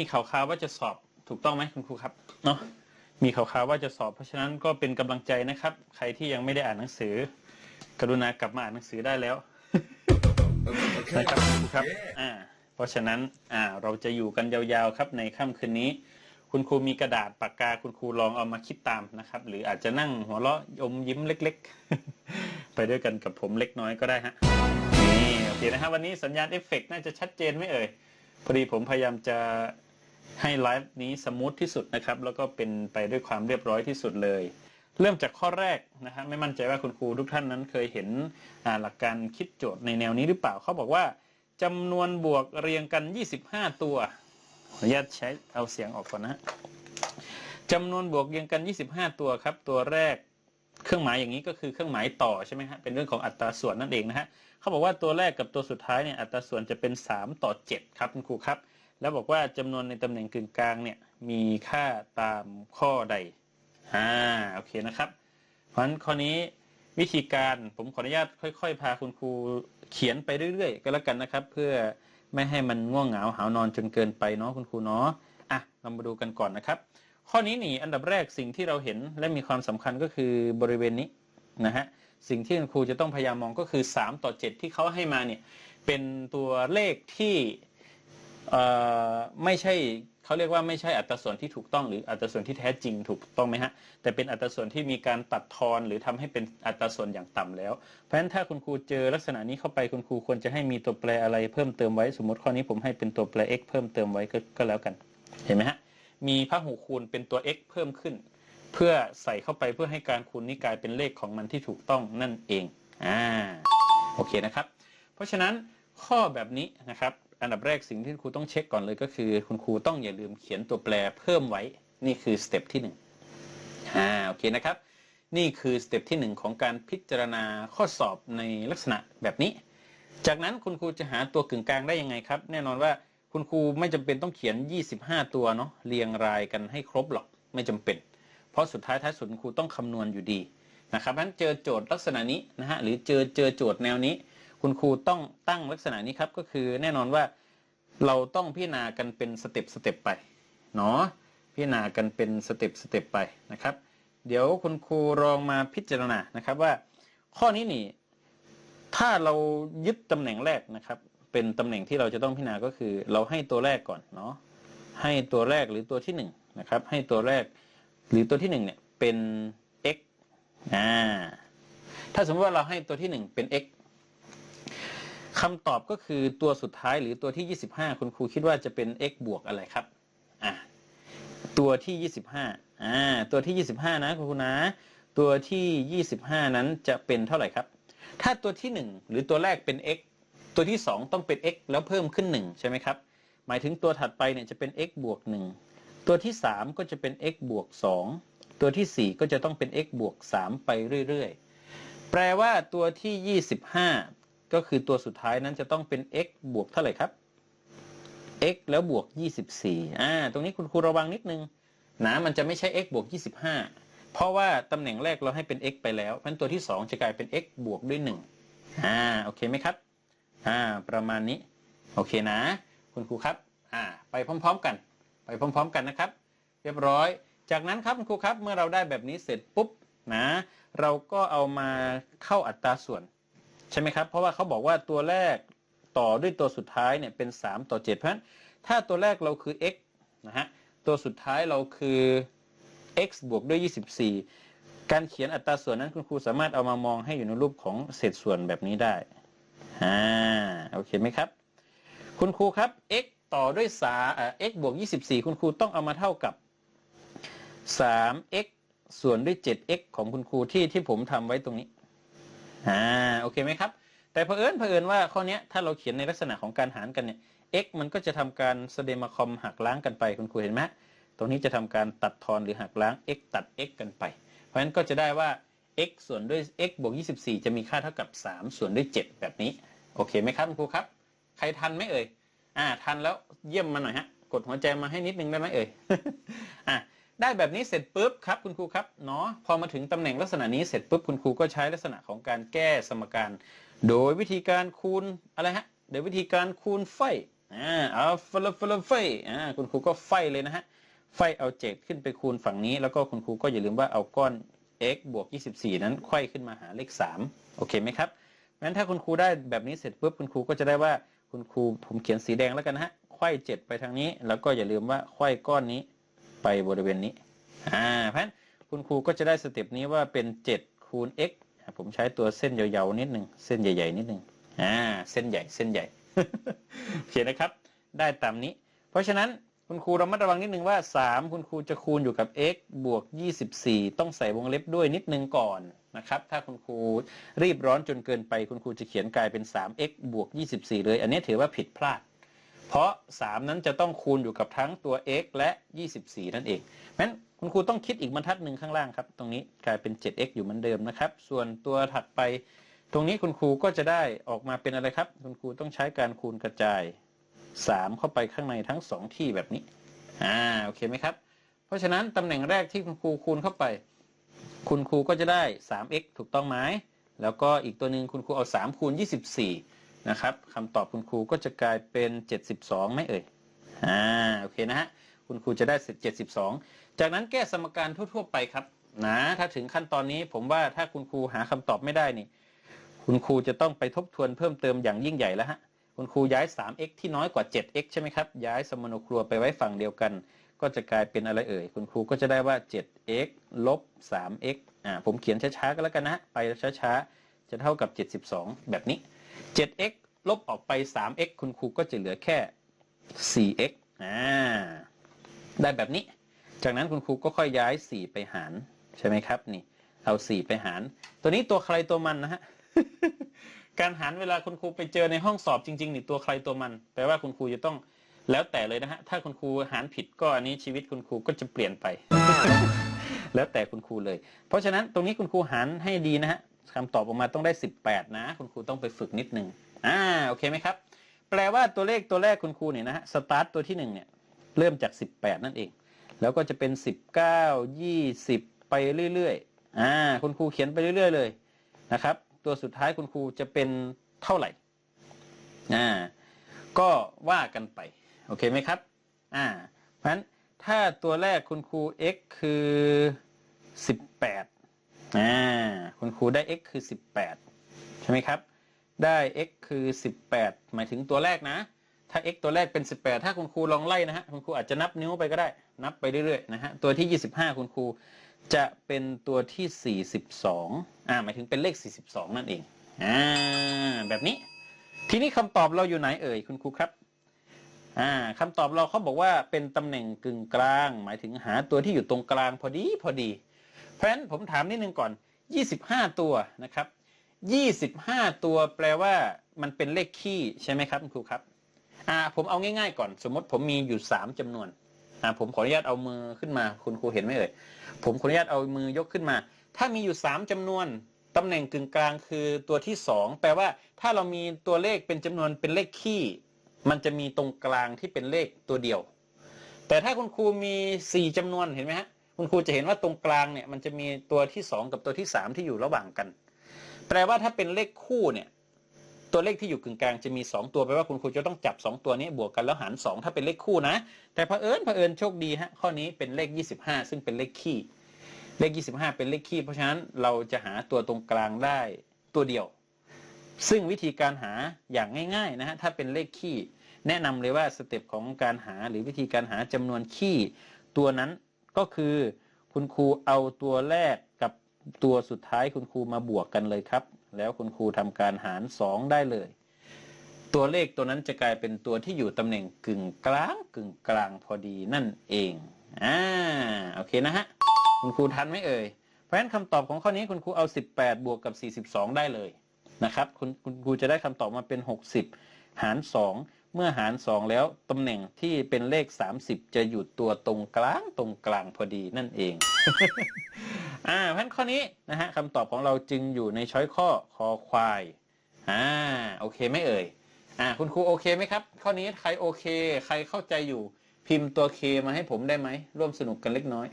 มีข่าวคราวว่าจะสอบถูกต้องไหมคุณครูครับเนาะมีข่าวคราวว่าจะสอบ เพราะฉะนั้นก็เป็นกำลังใจนะครับ ใครที่ยังไม่ได้อ่านหนังสือ กรุณากลับมาอ่านหนังสือได้แล้วนะครับคุณครูครับอ่าเพราะฉะนั้นอ่าเราจะอยู่กันยาวๆครับในค่ำคืนนี้ คุณครูมีกระดาษปากกาคุณครูลองเอามาคิดตามนะครับ หรืออาจจะนั่งหัวเราะอมยิ้มเล็ก ๆ ไปด้วยกันกับผมเล็กน้อยก็ได้ฮะนี่โอเคนะฮะวันนี้สัญญาณเอฟเฟกต์น่าจะชัดเจนไหมเอ่ยพอดีผมพยายามจะ ให้ไลฟ์นี้สมูทที่สุดนะครับ แล้วก็เป็นไปด้วยความเรียบร้อยที่สุดเลย เริ่มจากข้อแรกนะฮะไม่มั่นใจว่าคุณครูทุกท่านนั้นเคยเห็นหลักการคิดโจทย์ในแนวนี้หรือเปล่าเขาบอกว่าจำนวนบวกเรียงกัน 25 ตัวขออนุญาตใช้เอาเสียงออกก่อนนะฮะจำนวนบวกเรียงกัน 25 ตัวครับ ตัวแรกเครื่องหมายอย่างนี้ก็คือเครื่องหมายต่อใช่ไหมฮะเป็นเรื่องของอัตราส่วนนั่นเองนะฮะเขาบอกว่าตัวแรกกับตัวสุดท้ายเนี่ยอัตราส่วนจะเป็น 3 ต่อ 7 ครับคุณครูครับ แล้วบอกว่าจำนวนในตำแหน่งกึ่งกลางเนี่ยมีค่าตามข้อใดอ่าโอเคนะครับ เพราะฉะนั้นข้อนี้วิธีการผมขออนุญาตค่อย ๆ พาคุณครูเขียนไปเรื่อยๆ ก็แล้วกันนะครับ เพื่อไม่ให้มันง่วงเหงาหานอนจนเกินไปเนาะคุณครูเนาะอะเรามาดูกันก่อนนะครับ ข้อนี้นี่อันดับแรกสิ่งที่เราเห็นและมีความสำคัญก็คือบริเวณนี้นะฮะสิ่งที่คุณครูจะต้องพยายามมองก็คือ 3 ต่อ 7 ที่เขาให้มาเนี่ยเป็นตัวเลขที่ ไม่ใช่เขาเรียกว่าไม่ใช่อัตราส่วนที่ถูกต้องหรืออัตราส่วนที่แท้จริงถูกต้องไหมฮะแต่เป็นอัตราส่วนที่มีการตัดทอนหรือทำให้เป็นอัตราส่วนอย่างต่ำแล้ว เพราะฉะนั้นถ้าคุณครูเจอลักษณะนี้เข้าไปคุณครูควรจะให้มีตัวแปรอะไรเพิ่มเติมไว้สมมติข้อนี้ผมให้เป็นตัวแปร x เพิ่มเติมไว้ก็ก็แล้วกัน เห็นไหมฮะมีพหูคูณเป็นตัว x เพิ่มขึ้น เพื่อใส่เข้าไปเพื่อให้การคูณนี้กลายเป็นเลขของมันที่ถูกต้องนั่นเองอ่าโอเคนะครับ เพราะฉะนั้นข้อแบบนี้นะครับ อันดับแรกสิ่งที่ครูต้องเช็คก่อนเลยก็คือ คุณครูต้องอย่าลืมเขียนตัวแปรเพิ่มไว้นี่คือสเต็ปที่หนึ่งอ่าโอเคนะครับ นี่คือสเต็ปที่หนึ่งของการพิจารณาข้อสอบในลักษณะแบบนี้ จากนั้นคุณครูจะหาตัวกึ่งกลางได้ยังไงครับ แน่นอนว่าคุณครูไม่จำเป็นต้องเขียน 25 ตัวเนาะเรียงรายกันให้ครบหรอกไม่จำเป็น เพราะสุดท้ายท้ายสุดคุณครูต้องคำนวณอยู่ดีนะครับนั้นเจอโจทย์ลักษณะนี้นะฮะหรือเจอเจอโจทย์แนวนี้ คุณครูต้องตั้งลักษณะนี้ครับ ก็คือแน่นอนว่าเราต้องพิจารณากันเป็นสเต็ปสเต็ปไปเนาะพิจารณากันเป็นสเต็ปสเต็ปไปนะครับ เดี๋ยวคุณครูลองมาพิจารณานะครับว่า ข้อนี้นี่ ถ้าเรายึดตำแหน่งแรกนะครับ เป็นตำแหน่งที่เราจะต้องพิจารณาก็คือ เราให้ตัวแรกก่อนเนาะให้ตัวแรกหรือตัวที่หนึ่งนะครับ ให้ตัวแรกหรือตัวที่หนึ่งเนี่ยเป็น x อ่าถ้าสมมติว่าเราให้ตัวที่หนึ่งเป็น x คำตอบก็คือตัวสุดท้ายหรือตัวที่ 25 คุณครูคิดว่าจะเป็น x บวกอะไรครับอ่าตัวที่ 25อ่าตัวที่ 25 นะคุณครูนะตัวที่ 25 นั้นจะเป็นเท่าไหร่ครับ ถ้าตัวที่ 1 หรือตัวแรกเป็น x ตัวที่ 2 ต้องเป็น x แล้วเพิ่มขึ้น 1 ใช่ไหมครับ หมายถึงตัวถัดไปเนี่ยจะเป็น x บวก 1 ตัวที่ 3 ก็จะเป็น x บวก 2 ตัวที่ 4 ก็จะต้องเป็น x บวก 3 ไปเรื่อย ๆ แปลว่าตัวที่ 25 ก็คือตัวสุดท้ายนั้นจะต้องเป็น x บวกเท่าไหร่ครับ x แล้วบวก 24อ่าตรงนี้คุณครูระวังนิดนึงนะมันจะไม่ใช่ x บวก 25 เพราะว่าตำแหน่งแรกเราให้เป็น x ไปแล้วเพราะฉะนั้นตัวที่ 2 จะกลายเป็น x บวกด้วย1อ่าโอเคไหมครับอ่าประมาณนี้ โอเคนะ คุณครูครับอ่าไปพร้อม ๆ กัน ไปพร้อม ๆ กันนะครับ เรียบร้อย จากนั้นครับคุณครูครับเมื่อเราได้แบบนี้เสร็จปุ๊บนะ เราก็เอามาเข้าอัตราส่วน ใช่ไหมครับ เพราะว่าเขาบอกว่าตัวแรกต่อด้วยตัวสุดท้ายเนี่ยเป็น 3 ต่อ 7 เพราะฉะนั้นถ้าตัวแรกเราคือ x นะฮะตัวสุดท้ายเราคือ x บวกด้วย 24 การเขียนอัตราส่วนนั้นคุณครูสามารถเอามามองให้อยู่ในรูปของเศษส่วนแบบนี้ได้อ่าโอเคไหมครับ คุณครูครับ x ต่อด้วยสาเอ่อ x บวก 24 คุณครูต้องเอามาเท่ากับ 3x ส่วนด้วย 7x ของคุณครูที่ที่ผมทำไว้ตรงนี้ อ่าโอเคไหมครับ แต่เผอิญเผอิญว่าข้อนี้ถ้าเราเขียนในลักษณะของการหารกันเนี่ย x มันก็จะทำการสเดมาคอมหักล้างกันไปคุณครูเห็นไหมตรงนี้จะทำการตัดทอนหรือหักล้าง x ตัด x กันไป เพราะฉะนั้นก็จะได้ว่า x ส่วนด้วย x บวก 24 จะมีค่าเท่ากับ 3 ส่วนด้วย 7 แบบนี้ โอเคไหมครับคุณครูครับ ใครทันไหมเอ่ย อ่า ทันแล้วเยี่ยมมาหน่อยฮะ กดหัวใจมาให้นิดนึงได้ไหมเอ่ย อะ ได้แบบนี้เสร็จปุ๊บครับคุณครูครับเนาะพอมาถึงตำแหน่งลักษณะนี้เสร็จปุ๊บคุณครูก็ใช้ลักษณะของการแก้สมการ โดยวิธีการคูณอะไรฮะโดยวิธีการคูณไฟอ่าเอาฟลฟลไฟอ่าคุณครูก็ไฟเลยนะฮะไฟเอาเจ็ดขึ้นไปคูณฝั่งนี้ แล้วก็คุณครูก็อย่าลืมว่าเอาก้อน x บวก 24 นั้นไขว้ขึ้นมาหาเลข 3 โอเคไหมครับงั้นถ้าคุณครูได้แบบนี้เสร็จปุ๊บคุณครูก็จะได้ว่าคุณครูผมเขียนสีแดงแล้วกันนะฮะไขว้7ไปทางนี้ แล้วก็อย่าลืมว่าไขว้ก้อนนี้ ไปบริเวณนี้อ่าเพราะฉะนั้นคุณครูก็จะได้สเต็ปนี้ว่าเป็น 7 คูณ x อะผมใช้ตัวเส้นยาวๆนิดหนึ่งเส้นใหญ่ๆนิดหนึ่งอ่าเส้นใหญ่เส้นใหญ่โอเคนะครับ ได้ตามนี้ เพราะฉะนั้นคุณครูเระมัดระวังนิดนึงว่า 3 คุณครูจะคูณอยู่กับ x บวก 24 ต้องใส่วงเล็บด้วยนิดนึงก่อนนะครับ ถ้าคุณครูรีบร้อนจนเกินไป คุณครูจะเขียนกลายเป็น 3x บวก 24 เลย อันนี้ถือว่าผิดพลาด เพราะ 3 นั้นจะต้องคูณอยู่กับทั้งตัว x และ 24 นั่นเองงั้นคุณครูต้องคิดอีกบรรทัดหนึ่งข้างล่างครับ ตรงนี้กลายเป็น 7x อยู่เหมือนเดิมนะครับ ส่วนตัวถัดไป ตรงนี้คุณครูก็จะได้ออกมาเป็นอะไรครับ คุณครูต้องใช้การคูณกระจาย 3 เข้าไปข้างในทั้ง 2 ที่แบบนี้อ่าโอเคไหมครับ เพราะฉะนั้นตำแหน่งแรกที่คุณครูคูณเข้าไป คุณครูก็จะได้ 3x ถูกต้องไหมแล้วก็อีกตัวหนึ่งคุณครูเอา 3 คูณ 24 นะครับคำตอบคุณครูก็จะกลายเป็น 72 ไม่เอ่ย อ่า โอเคนะฮะ คุณครูจะได้เสร็จ72 จากนั้นแก้สมการทั่ว ๆ ไปครับ นะ ถ้าถึงขั้นตอนนี้ผมว่าถ้าคุณครูหาคำตอบไม่ได้นี่ คุณครูจะต้องไปทบทวนเพิ่มเติมอย่างยิ่งใหญ่แล้วฮะ คุณครูย้าย 3x ที่น้อยกว่า 7x ใช่ไหมครับ ย้ายสมโนครัวไปไว้ฝั่งเดียวกัน ก็จะกลายเป็นอะไรเอ่ย คุณครูก็จะได้ว่า 7x ลบ 3x อ่า ผมเขียนช้าๆก็แล้วกันนะฮะไปช้าๆ จะเท่ากับ 72 แบบนี้ 7x ลบออกไป 3x คุณครูก็จะเหลือแค่ 4x อ่าได้แบบนี้ จากนั้นคุณครูก็ค่อยย้าย 4 ไปหาร ใช่ไหมครับนี่ เอา 4 ไปหาร ตัวนี้ตัวใครตัวมันนะฮะ การหารเวลาคุณครูไปเจอในห้องสอบจริงๆนี่ตัวใครตัวมัน แปลว่าคุณครูจะต้องแล้วแต่เลยนะฮะ ถ้าคุณครูหารผิดก็อันนี้ชีวิตคุณครูก็จะเปลี่ยนไป แล้วแต่คุณครูเลย เพราะฉะนั้นตรงนี้คุณครูหารให้ดีนะฮะ คำตอบออกมาต้องได้ 18 นะ คุณครูต้องไปฝึกนิดนึงอ่าโอเคไหมครับ แปลว่าตัวเลขตัวแรกคุณครูเนี่ยนะฮะสตาร์ตตัวที่หนึ่งเนี่ยเริ่มจาก 18 นั่นเอง แล้วก็จะเป็น 19 20 ไปเรื่อยๆอ่าคุณครูเขียนไปเรื่อย ๆ เลยนะครับ ตัวสุดท้ายคุณครูจะเป็นเท่าไหร่อ่าก็ว่ากันไป โอเคไหมครับอ่าเพราะฉะนั้นถ้าตัวแรกคุณครู x คือ 18 อ่าคุณครูได้ x คือ 18 ใช่ไหมครับ ได้ x คือ 18 หมายถึงตัวแรกนะ ถ้า x ตัวแรกเป็น 18 ถ้าคุณครูลองไล่นะฮะ คุณครูอาจจะนับนิ้วไปก็ได้ นับไปเรื่อยๆนะฮะ ตัวที่ 25 คุณครูจะเป็นตัวที่ 42 อ่า หมายถึงเป็นเลข 42 นั่นเอง อ่า แบบนี้ ทีนี้คำตอบเราอยู่ไหนเอ่ยคุณครูครับ อ่าคำตอบเราเขาบอกว่าเป็นตำแหน่งกึ่งกลาง หมายถึงหาตัวที่อยู่ตรงกลางพอดีพอดี เพราะฉะนั้นผมถามนิดนึงก่อน 25 ตัวนะครับ 25 ตัวแปลว่ามันเป็นเลขคี่ใช่ไหมครับคุณครูครับอ่าผมเอาง่ายๆก่อน สมมติผมมีอยู่ 3จำนวนอ่าผมขออนุญาตเอามือขึ้นมา คุณครูเห็นไหมเอ่ยผมขออนุญาตเอามือยกขึ้นมา ถ้ามีอยู่ 3จำนวนตำแหน่งกึ่งกลางคือตัวที่ 2 แปลว่าถ้าเรามีตัวเลขเป็นจำนวนเป็นเลขคี่มันจะมีตรงกลางที่เป็นเลขตัวเดียว แต่ถ้าคุณครูมี 4จำนวนเห็นไหมฮะ คุณครูจะเห็นว่าตรงกลางเนี่ยมันจะมีตัวที่ 2 กับตัวที่ 3 ที่อยู่ระหว่างกัน แปลว่าถ้าเป็นเลขคู่เนี่ยตัวเลขที่อยู่กึ่งกลางจะมี 2 ตัวแปลว่าคุณครูจะต้องจับ 2 ตัวนี้บวกกันแล้วหาร 2 ถ้าเป็นเลขคู่นะ แต่เผอิญเผอิญโชคดีฮะข้อนี้เป็นเลข 25 ซึ่งเป็นเลขคี่ เลข 25 เป็นเลขคี่เพราะฉะนั้นเราจะหาตัวตรงกลางได้ตัวเดียว ซึ่งวิธีการหาอย่างง่ายๆนะฮะถ้าเป็นเลขคี่ แนะนำเลยว่าสเต็ปของการหาหรือวิธีการหาจำนวนคี่ตัวนั้น ก็คือคุณครูเอาตัวแรกกับตัวสุดท้ายคุณครูมาบวกกันเลยครับ แล้วคุณครูทำการหาร 2 ได้เลย ตัวเลขตัวนั้นจะกลายเป็นตัวที่อยู่ตำแหน่งกึ่งกลางกึ่งกลางพอดีนั่นเองอ่าโอเคนะฮะคุณครูทันไหมเอ่ยเพราะฉะนั้นคำตอบของข้อนี้คุณครูเอา 18 บวกกับ 42 ได้เลยนะครับคุณคุณครูจะได้คำตอบมาเป็น 60 หาร 2 เมื่อหาร 2 แล้วตำแหน่งที่เป็นเลข 30 จะอยู่ตัวตรงกลางตรงกลางพอดีนั่นเอง อ่าพันข้อนี้นะฮะคำตอบของเราจึงอยู่ในช้อยข้อคอควายอ่าโอเคไหมเอ่ยอ่าคุณครูโอเคไหมครับ ข้อนี้ใครโอเค ใครเข้าใจอยู่พิมพ์ตัวเคมาให้ผมได้ไหมร่วมสนุกกันเล็กน้อย